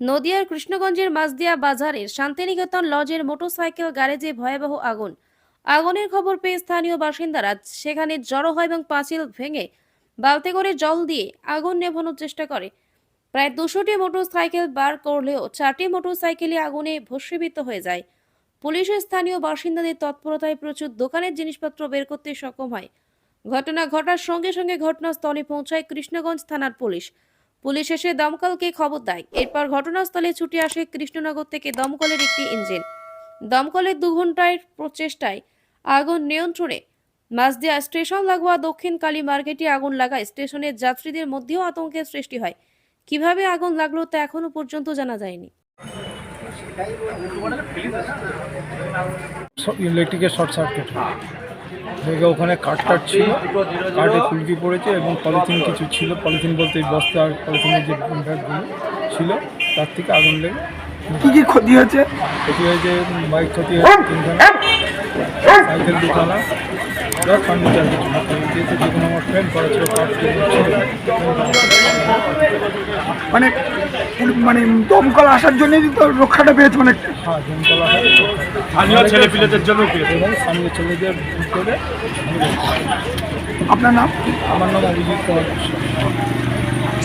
নদিয়ার কৃষ্ণগঞ্জের মাঝদিয়া বাজারের শান্তিনিকেতন লজের মোটরসাইকেল গ্যারেজে ভয়াবহ আগুন। আগুনের খবর পেয়ে স্থানীয় বাসিন্দারা সেখানে জড়ো হয় এবং পাঁচিল ভেঙে বালতে করে জল দিয়ে আগুন নেভানোর চেষ্টা করে। প্রায় দুশোটি মোটরসাইকেল বার করলেও চারটি মোটরসাইকেলই আগুনে ভস্মীভূত হয়ে যায়। পুলিশের স্থানীয় বাসিন্দাদের তৎপরতায় প্রচুর দোকানের জিনিসপত্র বের করতে সক্ষম হয়। ঘটনা ঘটার সঙ্গে সঙ্গে ঘটনাস্থলে পৌঁছায় কৃষ্ণগঞ্জ থানার পুলিশ। পুলিশ এসে দমকলকে খবর দেয়। এরপর ঘটনাস্থলে ছুটে আসে কৃষ্ণনগর থেকে দমকলের একটি ইঞ্জিন। দমকলের দু ঘণ্টার প্রচেষ্টায় আগুন নিয়ন্ত্রণে মাঝদিয়া স্টেশন লাগোয়া দক্ষিণ কালী মার্কেটে আগুন লাগায় স্টেশনের যাত্রীদের মধ্যেও আতঙ্কের সৃষ্টি হয়। কীভাবে আগুন লাগল তা এখনও পর্যন্ত জানা যায়নি। ইলেকট্রিকের শর্ট সার্কিট। দেখে ওখানে কাঠ টাট ছিল। কাঠে ফুলকি পড়েছে এবং পলিথিন কিছু ছিল। পলিথিন বলতে এই বস্তা আর পলিথিনের যে ব্যাগগুলো ছিল তার থেকে আগুন লেগে কি কি ক্ষতি হয়েছে? ক্ষতি হয়েছে বাইক ক্ষতি হয়েছে তিনখানা। সাইকেল দুখানা। প্লাস ফার্নিচার কিছু যেহেতু যেখানে আমার ফ্রেন্ড করা ছিল মানে মানে দমকল আসার জন্যই তো রক্ষাটা পেয়েছে মানে। হ্যাঁ স্থানীয় ছেলেপিলেদের জন্য পেয়েছে। স্থানীয় ছেলেদের করে আপনার নাম? আমার নাম অভিজিৎ।